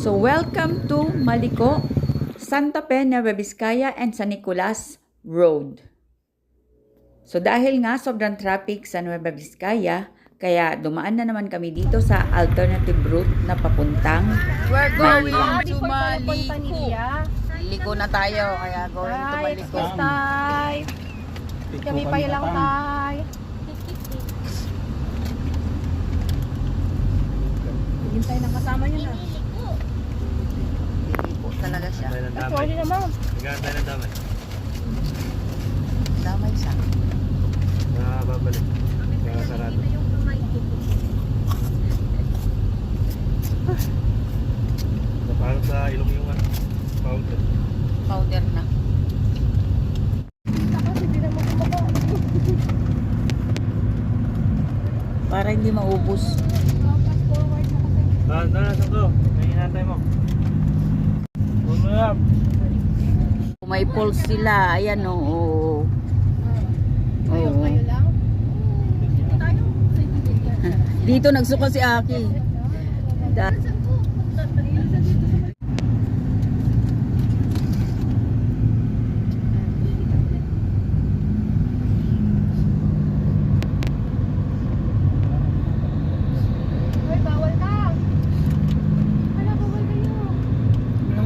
So welcome to Maliko, Santa Fe, Nueva Vizcaya and San Nicolas Road. So dahil nga sobrang traffic sa Nueva Vizcaya, kaya dumaan na naman kami dito sa alternative route na papuntang We're going to Maliko. Liko na tayo, kaya going to Maliko. tay. Kami pa lang tay. Hintay ng kasama niyo na. Talaga siya. Sorry naman. Nagkakantay ng damay. Damay siya. Nakababalik. Kaya sarado. So, parang sa ilong yung ano, powder. Powder na. Para hindi maubos. Fast forward na kasi. Ah, na, saan to? May hinatay mo lang. May pulse sila, ayan o. Oh, lang. Tayo. Dito nagsuka si Aki. Da-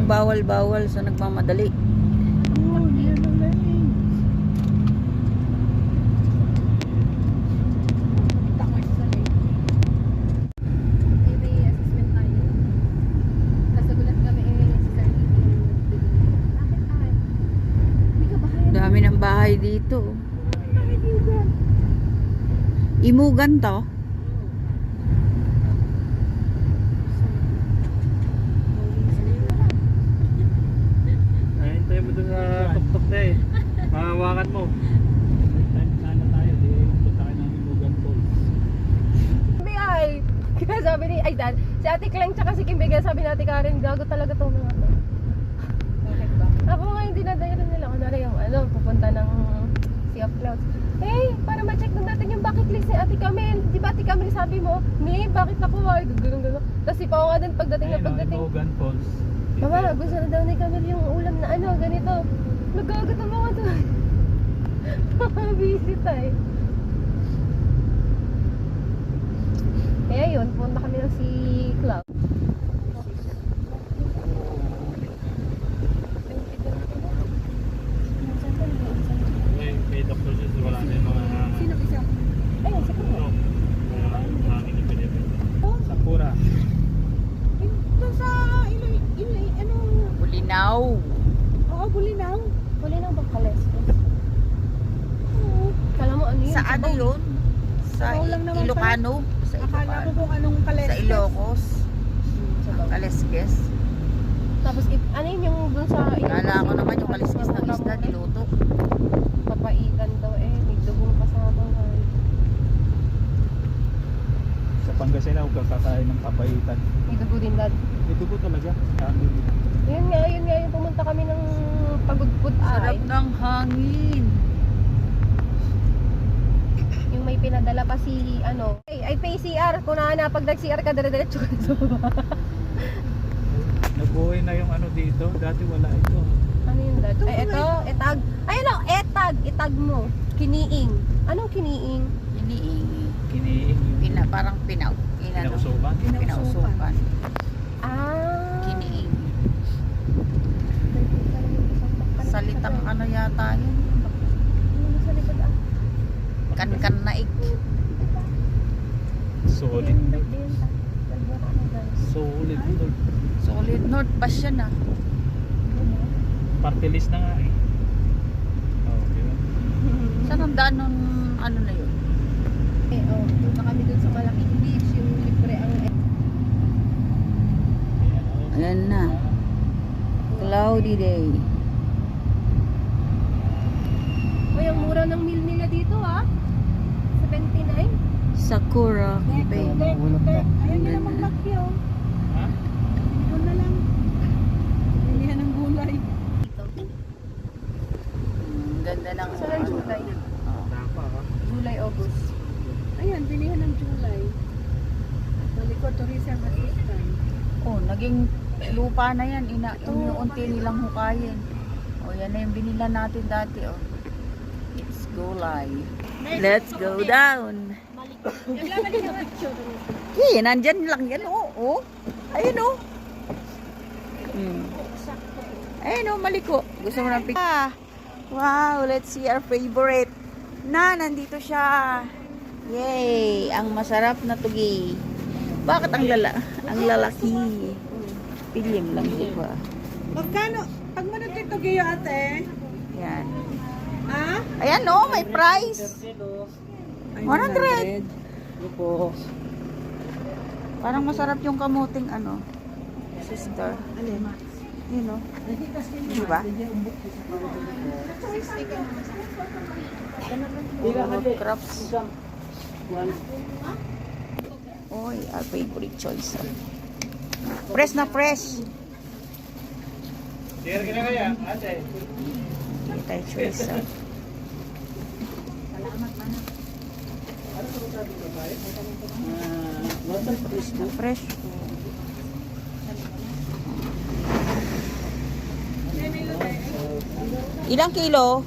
bawal-bawal sa nagmamadali. Oh, yan ang learning. Takot sa lane. Eh, may assessment tayo. Nasagulat kami eh, si Sir Lee. Bakit ay? Hindi ka bahayan. Dami ng bahay dito. Imugan to. Nahintay mo dun sa tuktok na eh. Mahawakan mo. Kaya sabi ni, ay dad, si Ate Kleng tsaka si Kim Bigay, sabi Ate Karen, gago talaga tong mga to. Bakit ba? Ako nga yung dinadayaran nila, kunwari yung ano, pupunta ng Sea of Clouds. Hey, para ma-check na natin yung Ate Camel. Di ba Ate Camel sabi mo, ni, bakit ako ay gano'n gano'n. Tapos si Pao nga din pagdating na pagdating. Imugan Falls. Mama, gusto na daw ni Camel yung ulam na ano, ganito. Nagagat ang mga to. Busy tayo. Kaya yun, punta kami ng si Cloud. May, may Dr. Jess, wala na yung mga... Sino isa? Ayun, si Cloud. Ano? Wala yung hangin yung pinipin. Sakura. Doon sa ilo, ilo, ano? Bulinaw. Oo, Bulinaw. Bulinaw ba Kalestes? Oo. Kala mo ano yun? Sa ano yun? Sa Ilocano? Sa Akala ko Ilocano. kung anong Sa Kalestes. Ilocos. Sabaw. Kaleskes. Tapos, ano yun yung dun sa... Kala ko naman yung kaleskes ng isda niluto. Papaitan daw eh. May dugong kasama nga. Sa Pangasinan, huwag kang kakain ng papaitan. May dugo din dad. Ito po talaga. Hangin. Yun nga, yun nga yung pumunta kami ng pagugput ay. Sarap ng hangin. Yung may pinadala pa si ano. Ay, ay pay CR. Kung na pag nag-CR ka, dire-diretso ka sa baba. Nabuhay na yung ano dito. Dati wala ito. Ano yun dad? Ay, eto, etag. Ay, ano, etag. Etag mo. Kiniing. Anong kiniing? Kiniing yung Pina, parang pinaw. Inano. pinausoban. Pinausukan. Ah. Kiniingi. Salitang ano yata yun. Kan-kan na ik. Solid. Solid. to. Solid North pa siya na. Party list na nga eh. Oh, ba? Saan ang daan nung ano na yun? Eh, oh, punta kami dun sa malaking beach, yung libre ang Ayan, oh. Ayan na. Cloudy day. Uy, ang mura ng meal nila dito ah. 79. Sakura Cafe. Ayan nila maglakyo. Ha? Ito na lang. Bilihan ng gulay. Mm, Ganda ng Sa lang July. Oh. Tapa ha? July, August. Ayan, bilihan ng July. Sa likod, tourism assistant. Oh, naging lupa na yan. Ina, inuunti nilang hukayin. O yan na yung binila natin dati. Oh. Gulay. Let's go down. Eh, nandyan lang yan. Oo. Oh, Ayun oh. Hmm. Ayun oh, maliko. Gusto mo ng picture? Ah, wow, let's see our favorite. Na, nandito siya. Yay! Ang masarap na tugi. Bakit ang lala ang lalaki? Pilim lang di ba? Magkano? Pag mo nagtitugiyo ate? Yan. Ha? Ayan oh, may price. 100. Opo. Parang masarap yung kamuting ano. Sister. Alin? Yun oh. Di ba? Root crops. Oy, our favorite choice. Fresh na fresh. Share ka na kaya, ate. Hindi tayo choice. Fresh na fresh. Ilang kilo?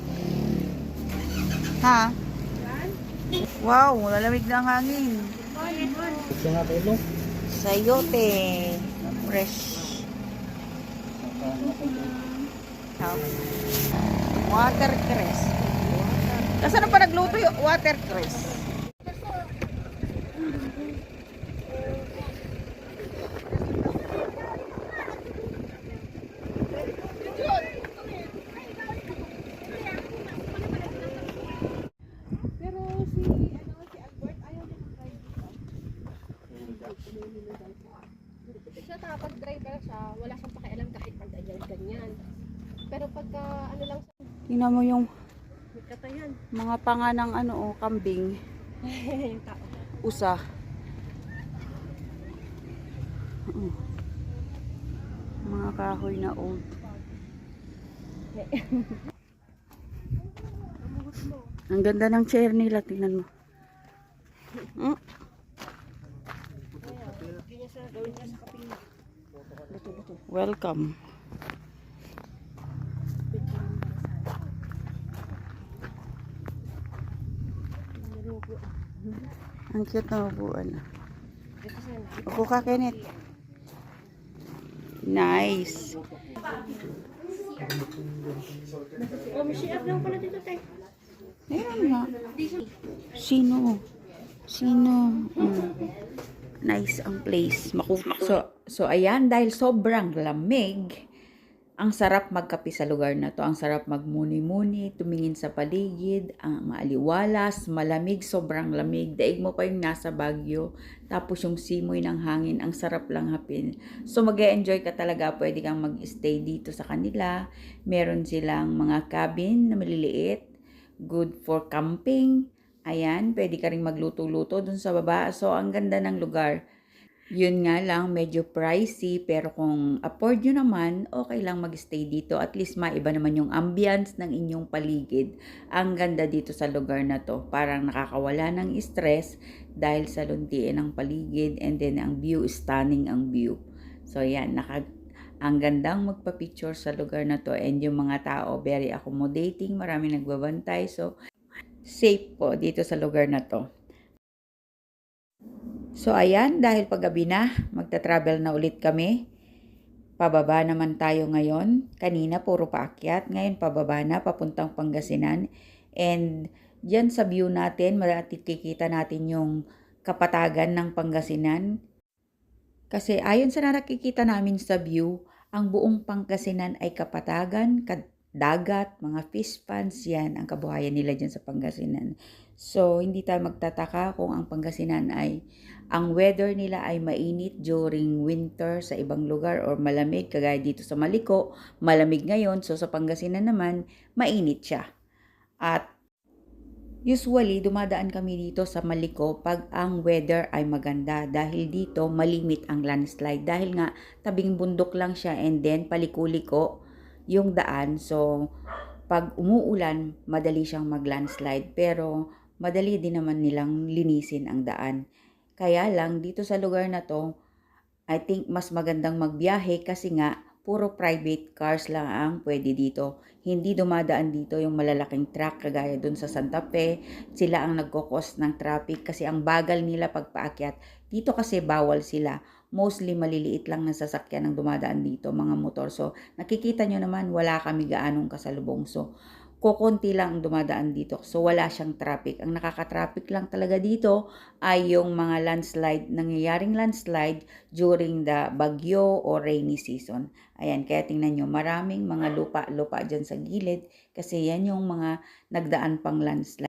Ha? Wow, lalamig na ang hangin. Sayote. Fresh. How? Watercress. Kasi ano pa nagluto yung watercress? Siya nakapag-drive na siya, wala siyang pakialam kahit pag ganyan, ganyan. Pero pagka ano lang Tingnan mo yung mga panga ng ano, oh, kambing. Usa. Mm. Mga kahoy na old. Ang ganda ng chair nila, tingnan mo. Mm. Welcome. Ang cute na upuan. ah. Upo ka, Kenneth. Nice. Oh, may share lang pala dito, tay. Meron nga. Sino? Sino? Mm. Nice ang place. Maku so, so ayan, dahil sobrang lamig, ang sarap magkape sa lugar na to. Ang sarap magmuni-muni, tumingin sa paligid, ang maaliwalas, malamig, sobrang lamig. Daig mo pa yung nasa Baguio. Tapos yung simoy ng hangin, ang sarap lang hapin. So mag enjoy ka talaga. Pwede kang mag-stay dito sa kanila. Meron silang mga cabin na maliliit. Good for camping. Ayan, pwede ka rin magluto-luto dun sa baba. So, ang ganda ng lugar. Yun nga lang, medyo pricey, pero kung afford nyo naman, okay lang magstay dito. At least maiba naman yung ambience ng inyong paligid. Ang ganda dito sa lugar na to. Parang nakakawala ng stress dahil sa luntiin ng paligid and then ang view, stunning ang view. So yan, naka, ang gandang magpa-picture sa lugar na to and yung mga tao very accommodating, marami nagbabantay. So, safe po dito sa lugar na to. So ayan, dahil paggabi na, magta-travel na ulit kami. Pababa naman tayo ngayon. Kanina puro paakyat, ngayon pababa na papuntang Pangasinan. And diyan sa view natin, makikita natin yung kapatagan ng Pangasinan. Kasi ayon sa nakikita namin sa view, ang buong Pangasinan ay kapatagan, dagat, mga fish ponds, yan ang kabuhayan nila dyan sa Pangasinan. So, hindi tayo magtataka kung ang Pangasinan ay, ang weather nila ay mainit during winter sa ibang lugar or malamig, kagaya dito sa Maliko, malamig ngayon, so sa Pangasinan naman, mainit siya. At Usually, dumadaan kami dito sa Maliko pag ang weather ay maganda dahil dito malimit ang landslide dahil nga tabing bundok lang siya and then palikuliko yung daan. So, pag umuulan, madali siyang mag-landslide pero madali din naman nilang linisin ang daan. Kaya lang, dito sa lugar na to, I think mas magandang magbiyahe kasi nga puro private cars lang ang pwede dito. Hindi dumadaan dito yung malalaking truck kagaya dun sa Santa Fe. Sila ang nagkukos ng traffic kasi ang bagal nila pagpaakyat. Dito kasi bawal sila. Mostly maliliit lang na sasakyan ang dumadaan dito, mga motor. So nakikita nyo naman wala kami gaanong kasalubong. So kukunti lang ang dumadaan dito. So wala siyang traffic. Ang nakaka-traffic lang talaga dito ay yung mga landslide, nangyayaring landslide during the bagyo or rainy season. Ayan, kaya tingnan nyo, maraming mga lupa-lupa dyan sa gilid kasi yan yung mga nagdaan pang landslide.